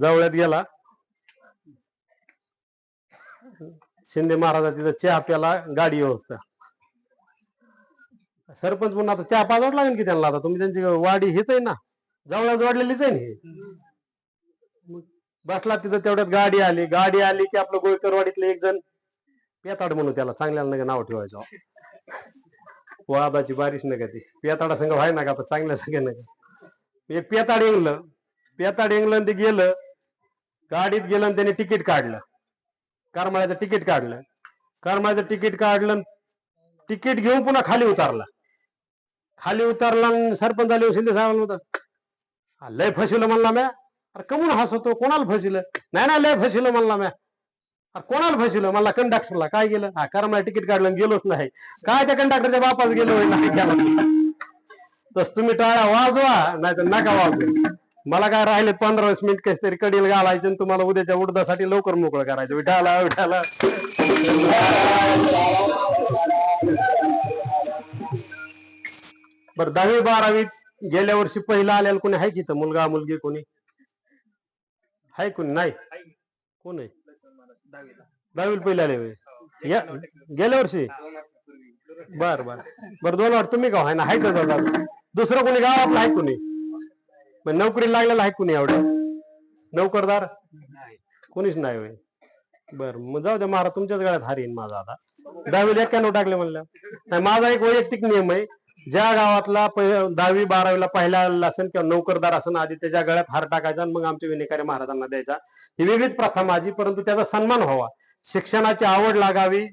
जवळ्यात गेला. शिंदे महाराजा तिथं चहा प्याला गाडी व्यवस्था सरपंच म्हणून आता चहा पाजावं लागेल की त्यांना आता? तुम्ही त्यांची वाडी हेच आहे ना? जवळच वाढलेलीच आहे ना हे? बसला तिथं तेवढ्यात गाडी आली. गाडी आली की आपलं गोळकरवाडीतलं एक जण पेताड म्हणू त्याला चांगल्याला नका नाव ठेवायचं. वादाची बारिश नका ती. पेताडा संघ व्हाय नका आता? चांगल्या संघ नका एक पेताड येंगलं पेताड इंग्लंड ते गेलं गाडीत गेलं आणि त्याने तिकीट काढलं. करमाळ्याचं तिकीट काढलं. करमाळ्याचं तिकीट काढलं तिकीट घेऊन पुन्हा खाली उतारला. खाली उतरला आणि सरपंच आले शिंदे साहेब होतं लय फसिलं म्हणला म्या. अरे कमून हसतो कोणाला फसिलं नाही ना लय फसिलं म्हणला म्या. अरे कोणाला फसिलं मला कंडक्टरला काय गेलं? हा करमाळ्या तिकीट काढलं आणि गेलोच नाही. काय त्या कंडक्टरच्या बापाच गेलो नाही तस तुम्ही टाळ्या वाजवा नाही तर नका वाजवा. मला काय राहिले पंधरा वीस मिनिट कस तरी कडील घालायचं आणि तुम्हाला उद्याच्या उडदासाठी लवकर मोकळं करायचं. विठाला विठाला बर दहावी बारावीत गेल्या वर्षी पहिला आलेला कोणी आहे की इथं? मुलगा मुलगी कोणी? आहे कोणी? नाही. कोण आहे? दहावीला पहिले आले या गेल्या वर्षी? बर बर. बर दोन वर्ष तुम्ही का हो? आहे ना आहे का दुसरं कोणी गावातलं आहे कोणी? मग नोकरी लागलेला आहे कोणी एवढं? नोकरदार? कोणीच नाही होय. बर मग जाऊ द्या महाराज तुमच्याच गळ्यात हारीन माझा आता. दहावीला एक्क्याण्णव टाकले म्हणलं. नाही माझा एक वैयक्तिक नियम आहे. ज्या गावातला दहावी बारावीला पहिला आलेला असेल किंवा नोकरदार असेल आधी त्याच्या गळ्यात हार टाकायचा आणि मग आमच्या विनेकारी महाराजांना द्यायचा. ही वेगळीच प्रथा माझी परंतु त्याचा सन्मान व्हावा. शिक्षणाची आवड लागावी.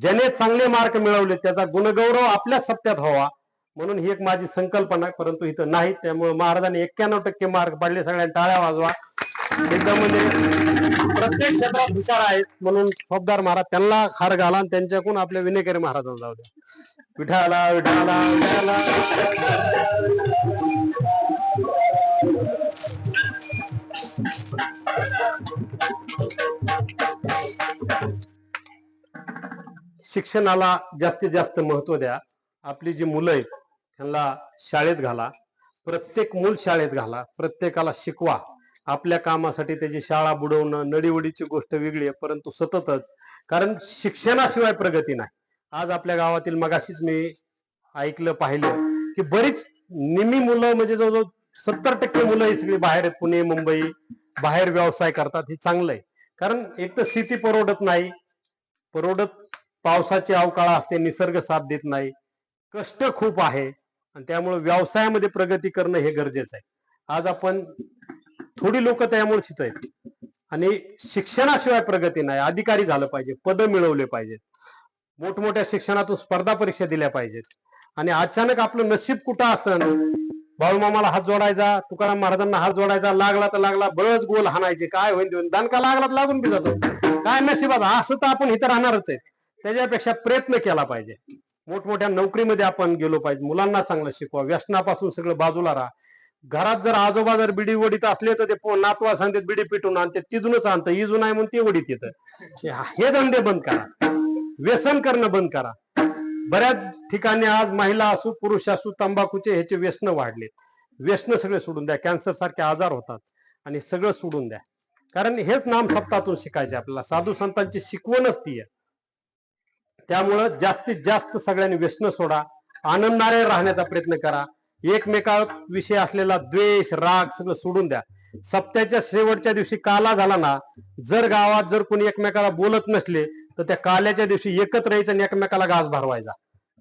ज्याने चांगले मार्क मिळवले त्याचा गुणगौरव आपल्या सत्यात व्हावा. म्हणून ही एक माझी संकल्पना परंतु इथं नाही. त्यामुळे महाराजांनी एक्क्याण्णव टक्के मार्क पाडले सगळ्यांनी टाळ्या वाजवा. एकदम म्हणजे प्रत्येक क्षेत्रात हुशार आहेत म्हणून फौजदार महाराज त्यांना हार घाला आणि त्यांच्याकडून आपल्या विनेकरी महाराजांना जाऊ द्या. विठाला विठाला विठाला. शिक्षणाला जास्तीत जास्त महत्त्व द्या. आपली जी मुलं आहेत त्यांना शाळेत घाला. प्रत्येक मूल शाळेत घाला. प्रत्येकाला शिकवा. आपल्या कामासाठी त्याची शाळा बुडवणं नडीवडीची गोष्ट वेगळी आहे परंतु सततच. कारण शिक्षणाशिवाय प्रगती नाही. आज आपल्या गावातील मगाशीच मी ऐकलं पाहिलं की बरीच निमी मुलं म्हणजे जवळजवळ सत्तर टक्के मुलं ही सगळी बाहेर आहेत. पुणे मुंबई बाहेर व्यवसाय करतात. हे चांगलं आहे. कारण एक तर शेती परवडत नाही. परवडत पावसाची अवकाळा असते निसर्ग साथ देत नाही. कष्ट खूप आहे. आणि त्यामुळे व्यवसायामध्ये प्रगती करणं हे गरजेचं आहे. आज आपण थोडी लोक त्यामुळे शिकत आहेत. आणि शिक्षणाशिवाय प्रगती नाही. अधिकारी झालं पाहिजे पद मिळवले पाहिजेत. मोठमोठ्या शिक्षणातून स्पर्धा परीक्षा दिल्या पाहिजेत. आणि अचानक आपलं नशीब कुठं असतं बाळूमामाला हात जोडायचा तुकाराम महाराजांना हात जोडायचा लागला तर लागला बळच गोल हाणायचे काय होईल देऊन दणका लागला तर लागून बी जातो. काय नशिबात असं तर आपण इथं राहणारच आहे त्याच्यापेक्षा प्रयत्न केला पाहिजे. मोठमोठ्या नोकरीमध्ये आपण गेलो पाहिजे. मुलांना चांगलं शिकवा. व्यसनापासून सगळं बाजूला राहा. घरात जर आजोबा जर बिडी वडीत असले तर ते पो- नातवा सांगतात बिडी पिटून आणते. तिथूनच आणतं. इजून आहे म्हणून ते वडीत येतं. हे धंदे बंद करा. व्यसन करणं बंद करा. बऱ्याच ठिकाणी आज महिला असू पुरुष असू तंबाखूचे ह्याचे व्यसन वाढले व्यसन सगळे सोडून द्या. कॅन्सर सारखे आजार होतात. आणि सगळं सोडून द्या. कारण हेच नाम सप्तातून शिकायचे आपल्याला. साधू संतांची शिकवणच ती आहे. त्यामुळं जास्तीत जास्त सगळ्यांनी व्यसन सोडा आनंदाने राहण्याचा प्रयत्न करा. एकमेकाविषयी असलेला द्वेष राग सगळं सोडून द्या. सप्त्याच्या शेवटच्या दिवशी काला झाला ना जर गावात जर कोणी एकमेकाला बोलत नसले तर त्या काल्याच्या दिवशी एकत्र यायचं आणि एकमेकाला घास भरवायचा.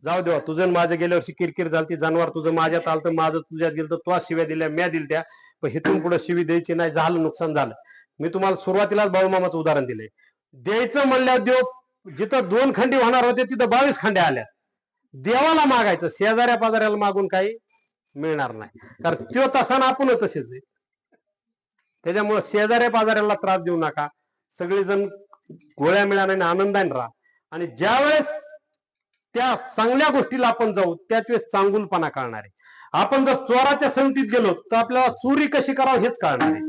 जाऊ देवा तुझं माझं गेल्या वर्षी किरकिर झाली जानवर तुझं माझ्यात आलं तर माझं तुझ्यात गेलं तर तुला शिव्या दिल्या म्या दिल त्या पण हिथून पुढे शिवी द्यायची नाही झालं नुकसान झालं. मी तुम्हाला सुरुवातीलाच बाळूमामाचं उदाहरण दिलंय. द्यायचं म्हणल्यावर देव जिथं दोन खंडी होणार होते तिथं बावीस खंड्या आल्या. देवाला मागायचं शेजाऱ्या पाजाऱ्याला मागून काही मिळणार नाही. कारण तो तसा ना आपण तसेच आहे. त्याच्यामुळे शेजाऱ्या पाजाऱ्याला त्रास देऊ नका. सगळेजण गोळ्या मिळाल्याने आनंदाने राहा. आणि ज्या वेळेस त्या चांगल्या गोष्टीला आपण जाऊ त्याच वेळेस चांगुलपणा कळणार आहे. आपण जर चोराच्या संगतीत गेलो तर आपल्याला चोरी कशी करावं हेच कळणार आहे.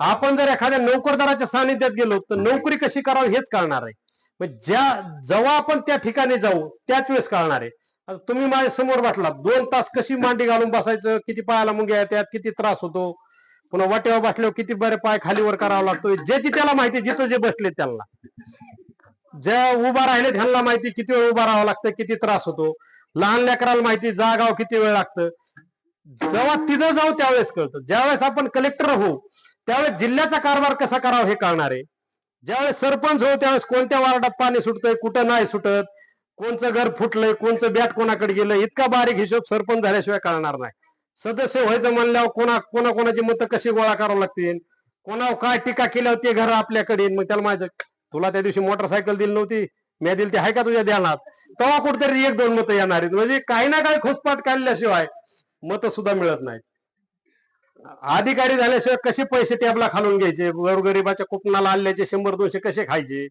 आपण जर एखाद्या नोकरदाराच्या सानिध्यात गेलो तर नोकरी कशी करावी हेच कळणार आहे. मग ज्या जेव्हा आपण त्या ठिकाणी जाऊ त्याच वेळेस कळणार आहे. आता तुम्ही माझ्यासमोर बसला दोन तास कशी मांडी घालून बसायचं किती पायाला मुंग्या येतात किती त्रास होतो? पुन्हा वाटेवर बसल्यावर किती बरे पाय खालीवर करावा लागतो ज्याची त्याला माहिती जिथं जे बसले त्यांना. ज्या उभा राहिले त्यांना माहिती किती वेळ उभा राहावं लागतं किती त्रास होतो. लहान लेकराला माहिती जागाव किती वेळ लागतं. जेव्हा तिथं जाऊ त्यावेळेस कळतं. ज्यावेळेस आपण कलेक्टर होऊ त्यावेळेस जिल्ह्याचा कारभार कसा करावा हे कळणार आहे. ज्यावेळेस सरपंच हो त्यावेळेस कोणत्या वार्डात पाणी सुटतंय कुठं नाही सुटत कोणचं घर फुटलंय कोणचं बॅट कोणाकडे गेलं इतका बारीक हिशोब सरपंच झाल्याशिवाय कळणार नाही. सदस्य व्हायचं म्हणल्यावर कोणा कोणाकोणाची मतं कशी गोळा करावं लागतील? कोणावर काय टीका केल्यावर ते घर आपल्याकडे मग त्याला माझ्या तुला त्या दिवशी मोटरसायकल दिली नव्हती मी दिली ती आहे का तुझ्या ध्यानात? तेव्हा कुठेतरी एक दोन मतं येणार आहेत. म्हणजे काही ना काही खोचपाट काढल्याशिवाय मतं सुद्धा मिळत नाहीत. अधिकारी झाल्याशिवाय कसे पैसे टॅबला खालून घ्यायचे? गोरगरिबाच्या कुटुंबाला आल्याचे शंभर दोनशे कसे खायचे?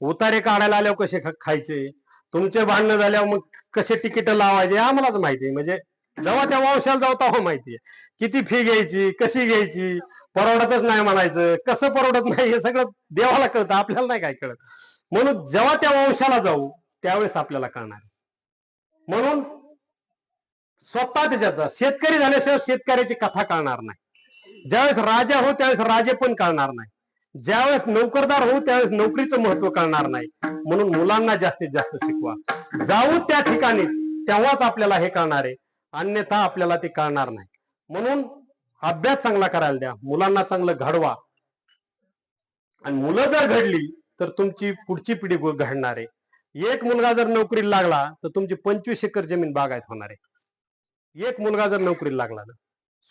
उतारे काढायला आल्यावर कसे खायचे? तुमचे भांडणं झाल्यावर मग कसे तिकीट लावायचे? आम्हालाच माहिती आहे. म्हणजे जेव्हा त्या वंशाला जाऊ तेव्हा माहितीये किती फी घ्यायची? कशी घ्यायची? परवडतच नाही म्हणायचं. कसं परवडत नाही? हे सगळं देवाला कळतं. आपल्याला नाही काय कळत. म्हणून जेव्हा त्या वंशाला जाऊ त्यावेळेस आपल्याला कळणार म्हणून स्वतः त्याच्याचा शेतकरी झाल्याशिवाय शेतकऱ्याची कथा कळणार नाही. ज्यावेळेस राजा हो त्यावेळेस राजे पण कळणार नाही. ज्यावेळेस नोकरदार होऊ त्यावेळेस नोकरीचं महत्त्व कळणार नाही. म्हणून मुलांना जास्तीत जास्त शिकवा. जाऊ त्या ठिकाणी तेव्हाच आपल्याला हे कळणार आहे. अन्यथा आपल्याला ते कळणार नाही. म्हणून अभ्यास चांगला करायला द्या. मुलांना चांगलं घडवा. आणि मुलं जर घडली तर तुमची पुढची पिढी घडणार आहे. एक मुलगा जर नोकरीला लागला तर तुमची पंचवीस एकर जमीन बागायत होणार आहे. एक मुलगा जर नोकरीला लागला ना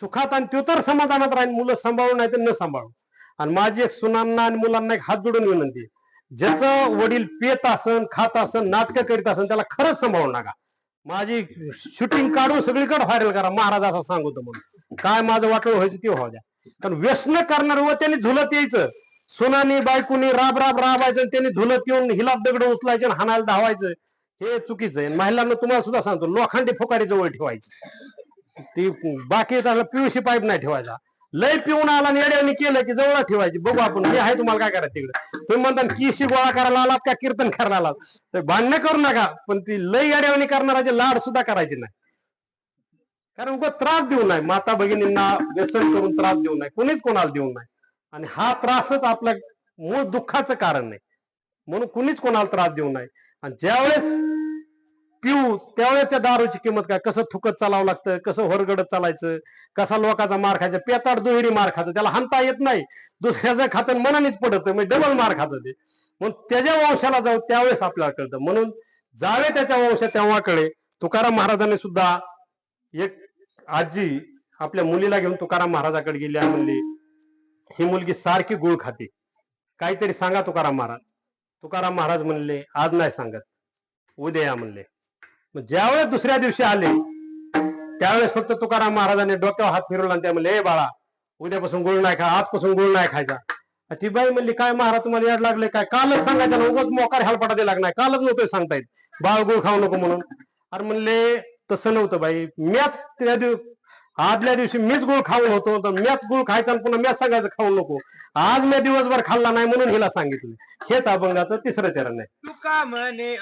सुखात आणि तो तर समाधानात राहील मुलं सांभाळून नाही तर न सांभाळून. आणि माझी एक सुनांना आणि मुलांना एक हात जोडून विनंती आहे. ज्याचं वडील पेत असन खात असन नाटकं करीत असन त्याला खरंच सांभाळू नका. माझी शूटिंग काढून सगळीकडे व्हायरल करा महाराज असं सांगतो म्हणून. काय माझं वाटलं व्हायचं ते व्हावं द्या. कारण व्यसन करणार व त्यांनी झुलत यायचं. सुनानी बायकोनी राब राब राबायचं आणि त्यांनी झुलत येऊन हिला दगड उचलायचे आणि हाणायला धावायचं. हे चुकीचं आहे. महिलांना तुम्हाला सुद्धा सांगतो लोखंडी फुकारी जवळ ठेवायची. ती बाकी त्याला पिवशी पाईप नाही ठेवायचा. लय पिऊन आला आणि येड्याने केलं की जवळ ठेवायची. बघू आपण मी आहे तुम्हाला काय करायचं तिकडे. तुम्ही म्हणता किशी गोळा करायला आलात का कीर्तन करायला आलात? तर भांडणं करू नका पण ती लय येड्यावणी करणाराचे लाड सुद्धा करायचे नाही. कारण उगा त्रास देऊ नये. माता भगिनींना व्यसन करून त्रास देऊ नये. कोणीच कोणाला देऊ नये. आणि हा त्रासच आपलं मूळ दुःखाचं कारण आहे. म्हणून कुणीच कोणाला त्रास देऊ नये. आणि ज्यावेळेस पिऊ त्यावेळेस त्या दारूची किंमत काय? कसं थुकत चालावं लागतं? कसं होरगडत चालायचं? कसा लोकांचा मार खायचा? पेताड दुहेरी मार खातं. त्याला हानता येत नाही. दुसऱ्याचं खातं मनानेच पडत. म्हणजे डबल मार खातं ते. मग त्याच्या वंशाला जाऊ त्यावेळेस आपल्याला कळतं. म्हणून जावे त्याच्या वंशा तेव्हा कळे. तुकाराम महाराजांनी सुद्धा एक आजी आपल्या मुलीला घेऊन तुकाराम महाराजाकडे गेली म्हणली ही मुलगी सारखी गुळ खाते. काहीतरी सांगा तुकाराम महाराज. तुकाराम महाराज म्हणले आज नाही सांगत उद्या या म्हणले. मग ज्यावेळेस दुसऱ्या दिवशी आले त्यावेळेस फक्त तुकाराम महाराजांनी डोक्यावर हात फिरवला आणि त्या म्हणले ए बाळा उद्यापासून गुळ नाही खा आजपासून गुळ नाही खायचा. ती बाई म्हणली काय महाराज तुम्हाला याड लागले काय? कालच सांगायचं ना उगाच मोकार हेलपाटा द्यायला लागणार कालच नव्हतं सांगता येत. बाळ गुळ खाऊ नको म्हणून. अरे म्हणले तसं नव्हतं बाई. म्याच त्या दिवस आदल्या दिवशी मीच गुळ खाऊन होतो तर मीच गुळ खायचा पुन्हा मीच सांगायचं खाऊ नको. आज मी दिवसभर खाल्ला नाही म्हणून हिला सांगितलं. हेच अभंगाचं तिसरं चरण आहे. तुका म्हणे